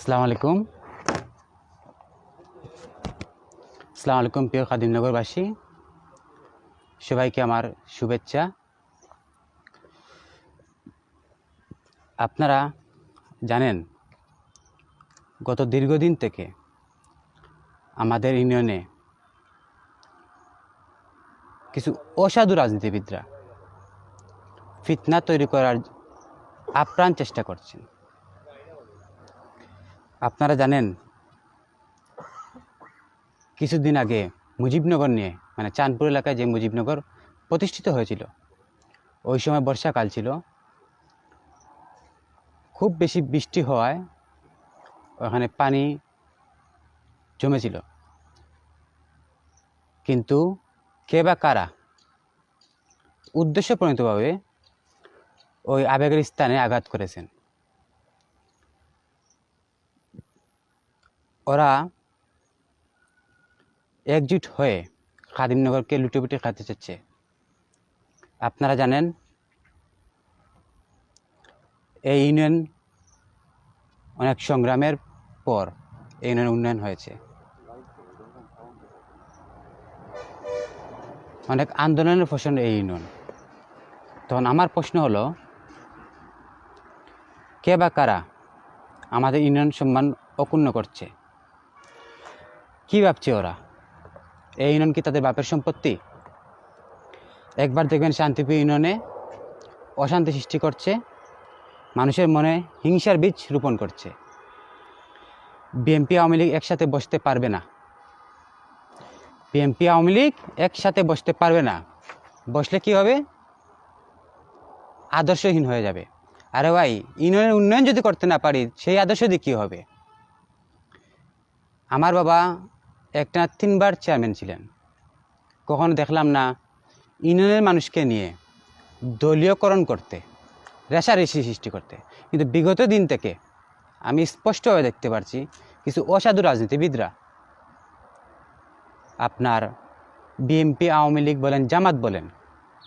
আসসালামু আলাইকুম আসসালামু আলাইকুম প্রিয় খাদিমনগরবাসী সবাইকে আমার শুভেচ্ছা। আপনারা জানেন, গত দীর্ঘদিন থেকে আমাদের ইউনিয়নে কিছু অসাধু রাজনীতিবিদরা ফিতনা তৈরি করার আপ্রাণ চেষ্টা করছেন। আপনারা জানেন, কিছুদিন আগে মুজিবনগর নিয়ে মানে চাঁদপুর এলাকায় যে মুজিবনগর প্রতিষ্ঠিত হয়েছিল, ওই সময় বর্ষাকাল ছিল, খুব বেশি বৃষ্টি হওয়ায় ওখানে পানি জমেছিল। কিন্তু কে বা কারা উদ্দেশ্যপ্রণীতভাবে ওই আবেগের স্থানে আঘাত করেছেন? ওরা একজুট হয়ে খাদিমনগরকে লুটেপুটে খাতে চাচ্ছে। আপনারা জানেন, এই ইউনিয়ন অনেক সংগ্রামের পর এই ইউনিয়ন উন্নয়ন হয়েছে। অনেক আন্দোলনের ফসল এই ইউনিয়ন। তখন আমার প্রশ্ন হলো, কে বা কারা আমাদের ইউনিয়ন সম্মান অক্ষুণ্ণ করছে? কি ভাবছে ওরা? এই ইউনিয়ন কি তাদের বাপের সম্পত্তি? একবার দেখবেন শান্তিপ্রিয় ইউনিয়নে অশান্তি সৃষ্টি করছে, মানুষের মনে হিংসার বীজ রোপণ করছে। বিএমপি আওয়ামী লীগ একসাথে বসতে পারবে না। বিএমপি আওয়ামী লীগ একসাথে বসতে পারবে না। বসলে কি হবে? আদর্শহীন হয়ে যাবে। আরে ভাই ইউনিয়নের উন্নয়ন যদি করতে না পারি, সেই আদর্শ দিয়ে কী হবে? আমার বাবা একটা তিনবার চেয়ারম্যান ছিলেন। কখনো দেখলাম না ইউনিয়নের মানুষকে নিয়ে দলীয়করণ করতে রেশারেশি সৃষ্টি করতে। কিন্তু বিগত দিন থেকে আমি স্পষ্টভাবে দেখতে পারছি কিছু অসাধু রাজনীতিবিদরা আপনার বিএনপি, আওয়ামী লীগ বলেন, জামাত বলেন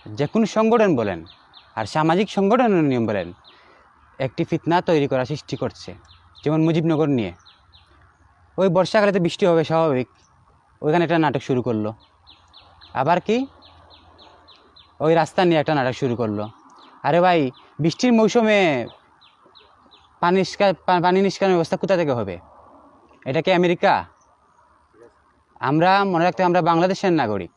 যে কোনো সংগঠন বলেন আর সামাজিক সংগঠনের নিয়ম বলেন, একটি ফিতনা তৈরি করা সৃষ্টি করছে। যেমন মুজিবনগর নিয়ে ওই বর্ষাকালে তো বৃষ্টি হবে, স্বাভাবিক। ওইখানে একটা নাটক শুরু করল। আবার কি? ওই রাস্তা নিয়ে একটা নাটক শুরু করল। আরে ভাই, বৃষ্টির মৌসুমে পানি নিষ্কার পানি নিষ্কাশনের ব্যবস্থা কোথা থেকে হবে? এটা কি আমেরিকা? আমরা মনে রাখতে আমরা বাংলাদেশের নাগরিক।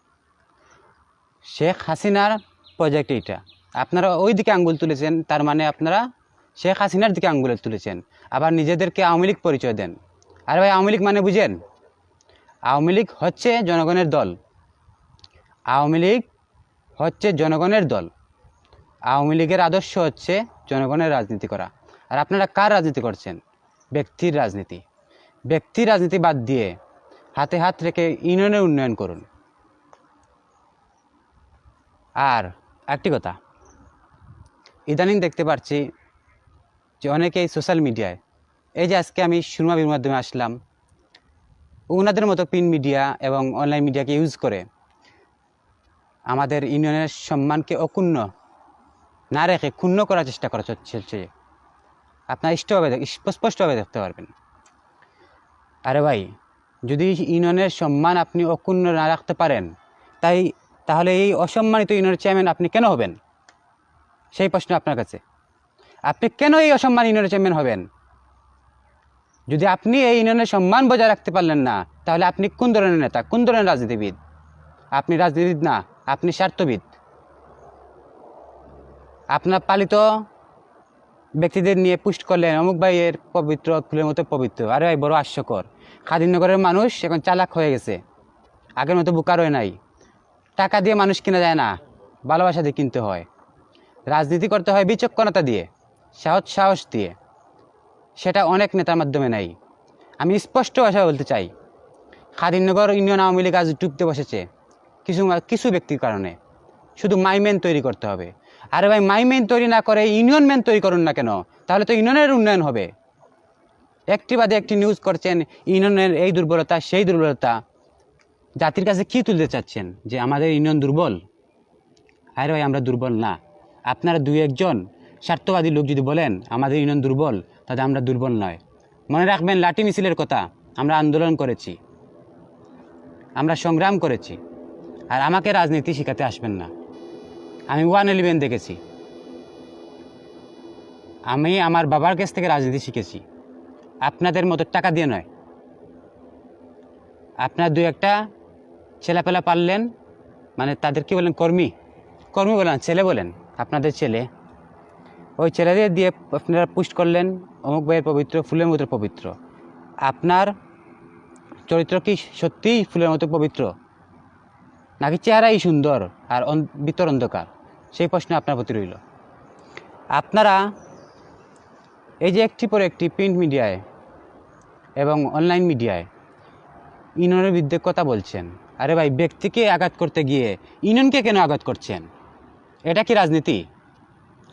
শেখ হাসিনার প্রজেক্ট এটা আপনারা ওই দিকে আঙ্গুল তুলেছেন, তার মানে আপনারা শেখ হাসিনার দিকে আঙ্গুল তুলেছেন। আবার নিজেদেরকে আওয়ামী লীগ পরিচয় দেন। আরে ভাই, আওয়ামী লীগ মানে বুঝেন? আওয়ামী লীগ হচ্ছে জনগণের দল। আওয়ামী লীগ হচ্ছে জনগণের দল। আওয়ামী লীগের আদর্শ হচ্ছে জনগণের রাজনীতি করা। আর আপনারা কার রাজনীতি করছেন? ব্যক্তির রাজনীতি। ব্যক্তির রাজনীতি বাদ দিয়ে হাতে হাত রেখে ইউনিয়নের উন্নয়ন করুন। আর একটি কথা, ইদানিং দেখতে পাচ্ছি যে অনেকেই সোশ্যাল মিডিয়ায় এই যে আজকে আমি সুরমাবির মাধ্যমে আসলাম, ওনাদের মতো প্রিন্ট মিডিয়া এবং অনলাইন মিডিয়াকে ইউজ করে আমাদের ইউনিয়নের সম্মানকে অক্ষুণ্ণ না রেখে ক্ষুণ্ণ করার চেষ্টা করা চলছে আপনার ইষ্টভাবে স্পষ্টভাবে দেখতে পারবেন। আরে ভাই, যদি ইউনিয়নের সম্মান আপনি অক্ষুণ্ণ না রাখতে পারেন, তাই তাহলে এই অসম্মানিত ইউনিয়নের চেয়ারম্যান আপনি কেন হবেন? সেই প্রশ্ন আপনার কাছে। আপনি কেন এই অসম্মান ইউনিয়নের চেয়ারম্যান হবেন? যদি আপনি এই ইউনিয়নের সম্মান বজায় রাখতে পারলেন না, তাহলে আপনি কোন ধরনের নেতা, কোন ধরনের রাজনীতিবিদ? আপনি রাজনীতিবিদ না, আপনি স্বার্থবিদ। আপনার পালিত ব্যক্তিদের নিয়ে পুষ্ট করলেন অমুক ভাইয়ের পবিত্র, ফুলের মতো পবিত্র। আরে ভাই, বড় হাস্যকর। খাদিনগরের মানুষ এখন চালাক হয়ে গেছে। আগের মতো বুকার হয়ে নাই। টাকা দিয়ে মানুষ কিনা যায় না, ভালোবাসা দিয়ে কিনতে হয়। রাজনীতি করতে হয় বিচক্ষণতা দিয়ে, সাহস সাহস দিয়ে। সেটা অনেক নেতার মাধ্যমে নাই। আমি স্পষ্ট ভাষায় বলতে চাই খাদিনগর ইউনিয়ন আওয়ামী লীগ আজ ডুবতে বসেছে কিছু কিছু ব্যক্তির কারণে। শুধু মাইমেন তৈরি করতে হবে। আরে ভাই মাইমেন তৈরি না করে ইউনিয়ন ম্যান তৈরি করুন না কেন? তাহলে তো ইউনিয়নের উন্নয়ন হবে। একটি বাদে একটি নিউজ করছেন, ইউনিয়নের এই দুর্বলতা, সেই দুর্বলতা। জাতির কাছে কি তুলতে চাচ্ছেন? যে আমাদের ইউনিয়ন দুর্বল? আরে ভাই, আমরা দুর্বল না। আপনারা দুই একজন স্বার্থবাদী লোক যদি বলেন, আমাদের ইউনিয়ন দুর্বল তাহলে আমরা দুর্বল নয়। মনে রাখবেন, লাঠি মিছিলের কথা আমরা আন্দোলন করেছি। আমরা সংগ্রাম করেছি। আর আমাকে রাজনীতি শেখাতে আসবেন না। আমি ওয়ান ইলেভেন দেখেছি। আমি আমার বাবার কাছ থেকে রাজনীতি শিখেছি। আপনাদের মতো টাকা দিয়ে নয়। আপনার দু একটা ছেলেপেলা পারলেন মানে তাদের কি বলেন কর্মী। কর্মী বলেন ছেলে বলেন। আপনাদের ছেলে ওই ছেলেদের দিয়ে আপনারা পুষ্ট করলেন অমুক ভাইয়ের পবিত্র, ফুলের মতো পবিত্র। আপনার চরিত্র কি সত্যিই ফুলের মতো পবিত্র? নাকি চেহারাই সুন্দর আর ভিতর অন্ধকার? সেই প্রশ্ন আপনার প্রতি রইল। আপনারা এই যে একটি পর একটি প্রিন্ট মিডিয়ায় এবং অনলাইন মিডিয়ায় ইউনিয়নের বিরুদ্ধে কথা বলছেন। আরে ভাই, ব্যক্তিকে আঘাত করতে গিয়ে ইউনিয়নকে কেন আঘাত করছেন? এটা কি রাজনীতি?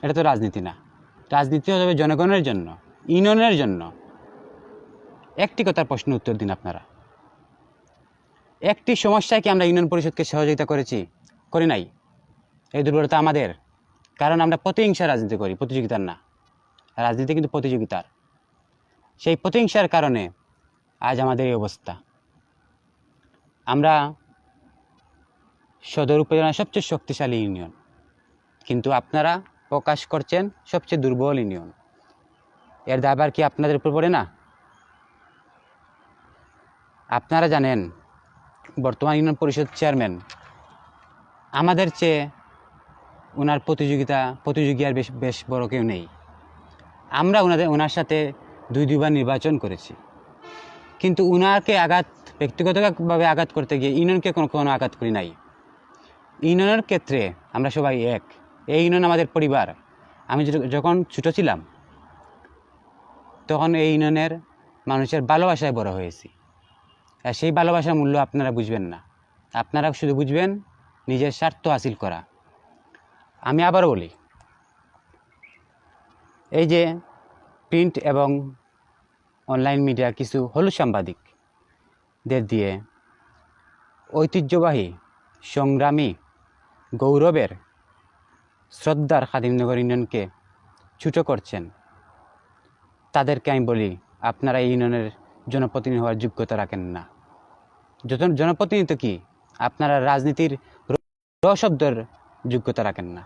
এটা তো রাজনীতি না। রাজনীতি হবে জনগণের জন্য, ইউনিয়নের জন্য। একটি কথার প্রশ্ন উত্তর দিন আপনারা। একটি সমস্যায় কি আমরা ইউনিয়ন পরিষদকে সহযোগিতা করেছি? করি নাই। এই দুর্বলতা আমাদের। কারণ আমরা প্রতিহিংসা রাজনীতি করি, প্রতিযোগিতার না। রাজনীতি কিন্তু প্রতিযোগিতার। সেই প্রতিহিংসার কারণে আজ আমাদের এই অবস্থা। আমরা সদর উপজেলার সবচেয়ে শক্তিশালী ইউনিয়ন। কিন্তু আপনারা প্রকাশ করছেন সবচেয়ে দুর্বল ইউনিয়ন। এর দায়ভার কি আপনাদের উপর পড়ে না? আপনারা জানেন, বর্তমান ইউনিয়ন পরিষদ চেয়ারম্যান, আমাদের চেয়ে ওনার প্রতিযোগিতা, প্রতিযোগী আর বেশ বেশ বড় কেউ নেই। আমরা ওনাদের ওনার সাথে দুই দুইবার নির্বাচন করেছি। কিন্তু উনাকে আঘাত, ব্যক্তিগতভাবে আঘাত করতে গিয়ে ইউনিয়নকে কোনো কোনো আঘাত করি নাই। ইউনিয়নের ক্ষেত্রে আমরা সবাই এক। এই ইউনিয়ন আমাদের পরিবার। আমি যখন ছোটো ছিলাম, তখন এই ইউনিয়নের মানুষের ভালোবাসায় বড় হয়েছি। আর সেই ভালোবাসার মূল্য আপনারা বুঝবেন না। আপনারা শুধু বুঝবেন নিজের স্বার্থ হাসিল করা। আমি আবার বলি, এই যে প্রিন্ট এবং অনলাইন মিডিয়া কিছু হলুদ সাংবাদিকদের দিয়ে ঐতিহ্যবাহী সংগ্রামী গৌরবের শ্রদ্ধার খাদিমনগর ইউনিয়নকে ছুটো করছেন। তাদেরকে আমি বলি, আপনারা এই ইউনিয়নের জনপ্রতিনিধি হওয়ার যোগ্যতা রাখেন না। যত জনপ্রতিনিধিত্ব কি? আপনারা রাজনীতির র- র যোগ্যতা রাখেন না।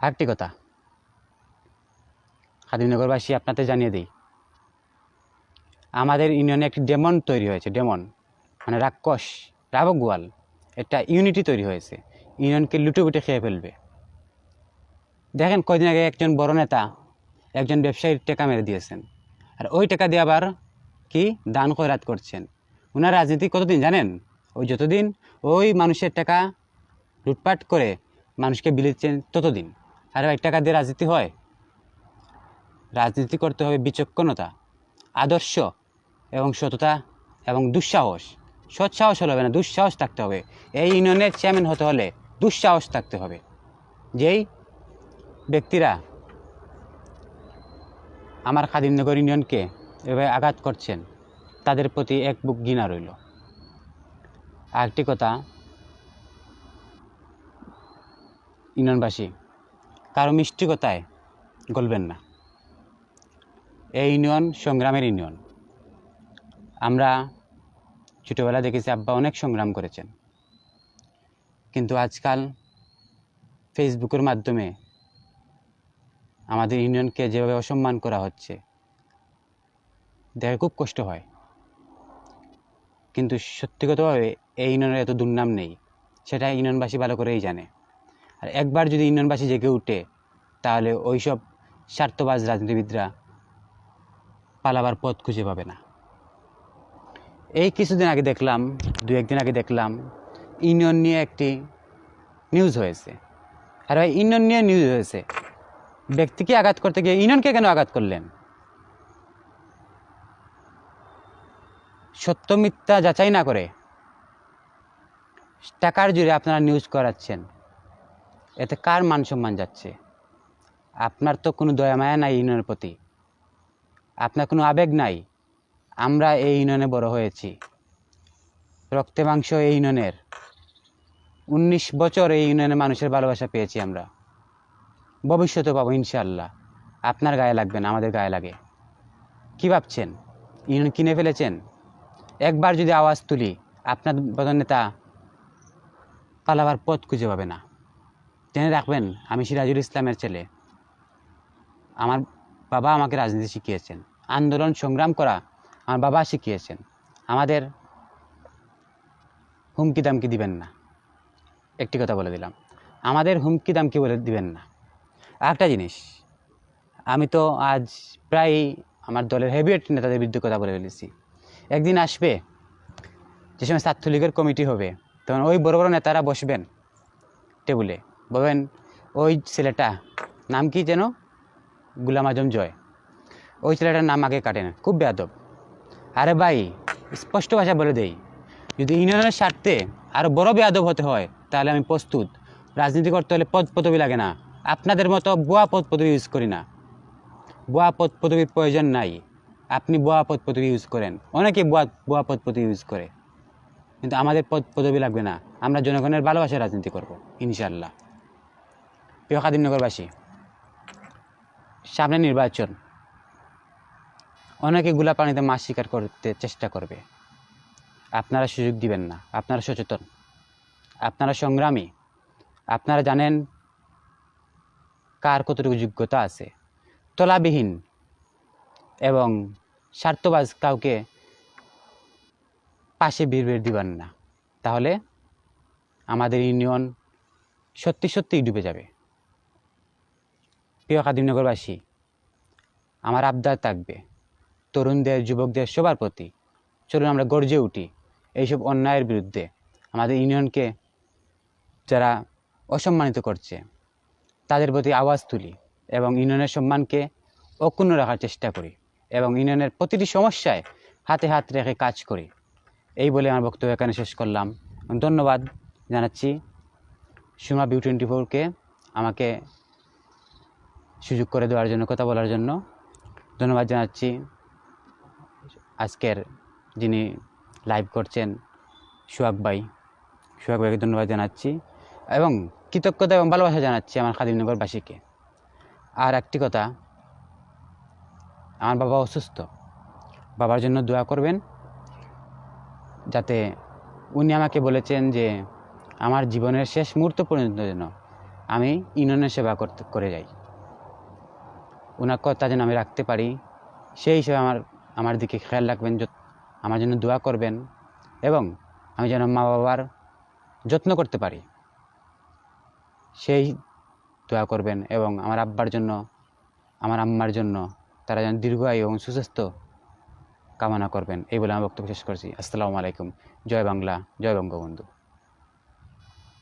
আরেকটি কথা খাদিমনগরবাসী আপনাদের জানিয়ে দিই, আমাদের ইউনিয়নে একটি ডেমন তৈরি হয়েছে, ডেমন মানে রাক্ষস রাবক গোয়াল একটা ইউনিটি তৈরি হয়েছে। ইউনিয়নকে লুটে খেয়ে ফেলবে। দেখেন কয়দিন আগে একজন বড় নেতা একজন ব্যবসায়ীর টাকা মেরে দিয়েছেন। আর ওই টাকা দিয়ে আবার কি? দান খয়রাত করছেন। ওনার রাজনীতি কতদিন জানেন? ওই যতদিন ওই মানুষের টাকা লুটপাট করে মানুষকে বিলিচ্ছেন ততদিন। আর ভাই, টাকা দিয়ে রাজনীতি হয়? রাজনীতি করতে হবে বিচক্ষণতা, আদর্শ এবং সততা এবং দুঃসাহস। সৎসাহস হলে হবে না, দুঃসাহস থাকতে হবে। এই ইউনিয়নের চেয়ারম্যান হতে হলে দুঃসাহস থাকতে হবে। যেই ব্যক্তিরা আমার খাদিমনগর ইউনিয়নকে এভাবে আঘাত করছেন, তাদের প্রতি এক বুক ঘৃণা রইল। আরেকটি কথা, ইউনিয়নবাসী কারও মিষ্টি কথায় গলবেন না। এই ইউনিয়ন সংগ্রামের ইউনিয়ন। আমরা ছোটোবেলা দেখেছি আব্বা অনেক সংগ্রাম করেছেন। কিন্তু আজকাল ফেসবুকের মাধ্যমে আমাদের ইউনিয়নকে যেভাবে অসম্মান করা হচ্ছে, দেখে খুব কষ্ট হয়। কিন্তু সত্যিগতভাবে এই ইউনিয়নের এত দুর্নাম নেই, সেটা ইউনিয়নবাসী ভালো করেই জানে। আর একবার যদি ইউনিয়নবাসী জেগে উঠে, তাহলে ওইসব স্বার্থবাজ রাজনীতিবিদরা পালাবার পথ খুঁজে পাবে না। এই কিছুদিন আগে দেখলাম দু একদিন আগে দেখলাম ইউনিয়ন নিয়ে একটি নিউজ হয়েছে। আর ভাই, ইউনিয়ন নিয়ে নিউজ হয়েছে। ব্যক্তিকে আঘাত করতে গিয়ে ইউনিয়নকে কেন আঘাত করলেন? সত্য মিথ্যা যাচাই না করে টাকার জুড়ে আপনারা নিউজ করাচ্ছেন। এতে কার মান সম্মান যাচ্ছে? আপনার তো কোনো দয়া মায়া নাই ইউনিয়নের প্রতি। আপনার কোনো আবেগ নাই। আমরা এই ইউনিয়নে বড় হয়েছি। রক্তে মাংস এই ইউনিয়নের। উনিশ বছর এই ইউনিয়নে মানুষের ভালোবাসা পেয়েছি আমরা। ভবিষ্যতে পাবো ইনশাল্লাহ আপনার গায়ে লাগবে না, আমাদের গায়ে লাগে। কি ভাবছেন? ইউনিয়ন কিনে ফেলেছেন? একবার যদি আওয়াজ তুলি, আপনার প্রধান নেতা পালাবার পথ খুঁজে পাবে না। জেনে রাখবেন, আমি সিরাজুল ইসলামের ছেলে। আমার বাবা আমাকে রাজনীতি শিখিয়েছেন। আন্দোলন সংগ্রাম করা আমার বাবা শিখিয়েছেন। আমাদের হুমকি দামকি দিবেন না। একটি কথা বলে দিলাম। আমাদের হুমকি দামকি বলে দিবেন না? আরেকটা জিনিস, আমি তো আজ প্রায় আমার দলের হেভিয়েট নেতাদের বিরুদ্ধে কথা বলে ফেলেছি। একদিন আসবে, যে সময় ছাত্রলীগের কমিটি হবে, তখন ওই বড় বড় নেতারা বসবেন টেবুলে বলবেন, ওই ছেলেটা, নাম কি যেন? গুলাম আজম জয়। ওই ছেলেটার নাম আগে কাটেন, খুব বেয়াদব। আরে ভাই, স্পষ্ট ভাষা বলে দেই, যদি ইউনিয়নের স্বার্থে আরও বড় বেয়াদব হতে হয় তাহলে আমি প্রস্তুত। রাজনীতি করতে হলে পদ পদবি লাগে না। আপনাদের মতো বুয়া পদ পদবি ইউজ করি না। বুয়া পদ পদবির প্রয়োজন নাই। আপনি বুয়া পদ পদবি ইউজ করেন। অনেকে বুয়া বুয়া পদ পদবি ইউজ করে। কিন্তু আমাদের পদ পদবি লাগবে না। আমরা জনগণের ভালোবাসায় রাজনীতি করব ইনশাল্লাহ প্রিয় খাদিমনগরবাসী, সামনে নির্বাচন। অনেকে গুলা পানিতে মাছ শিকার করতে চেষ্টা করবে। আপনারা সুযোগ দিবেন না। আপনারা সচেতন। আপনারা সংগ্রামী, আপনারা জানেন কার কতটুকু যোগ্যতা আছে। তলাবিহীন এবং স্বার্থবাজ কাউকে পাশে বীর বের দিবেন না। তাহলে আমাদের ইউনিয়ন সত্যি সত্যিই ডুবে যাবে। প্রিয় খাদিমনগরবাসী আমার আবদার থাকবে তরুণদের, যুবকদের সবার প্রতি। চলুন আমরা গর্জে উঠি এইসব অন্যায়ের বিরুদ্ধে। আমাদের ইউনিয়নকে যারা অসম্মানিত করছে, তাদের প্রতি আওয়াজ তুলি এবং ইউনিয়নের সম্মানকে অক্ষুণ্ণ রাখার চেষ্টা করি এবং ইউনিয়নের প্রতিটি সমস্যায় হাতে হাত রেখে কাজ করি। এই বলে আমার বক্তব্য এখানে শেষ করলাম। ধন্যবাদ জানাচ্ছি। সুমা বিউ টোয়েন্টি ফোরকে আমাকে সুযোগ করে দেওয়ার জন্য, কথা বলার জন্য ধন্যবাদ জানাচ্ছি। আজকের যিনি লাইভ করছেন, সুহাগ ভাই, সুহাগ ভাইকে ধন্যবাদ জানাচ্ছি। এবং কৃতজ্ঞতা এবং ভালোবাসা জানাচ্ছি আমার খাদিমনগরবাসীকে আর একটি কথা, আমার বাবা অসুস্থ। বাবার জন্য দোয়া করবেন, যাতে উনি আমাকে বলেছেন যে, আমার জীবনের শেষ মুহূর্ত পর্যন্ত যেন আমি ইউনিয়নের সেবা করতে, করে যাই। ওনার কথা যেন আমি রাখতে পারি, সেই হিসেবে আমার আমার দিকে খেয়াল রাখবেন আমার জন্য দোয়া করবেন এবং আমি যেন মা বাবার যত্ন করতে পারি। সেই দোয়া করবেন এবং আমার আব্বার জন্য, আমার আম্মার জন্য তারা যেন দীর্ঘায়ু এবং সুস্বাস্থ্য কামনা করবেন। এই বলে আমি বক্তব্য শেষ করছি। আসসালামু আলাইকুম। জয় বাংলা, জয় বঙ্গবন্ধু।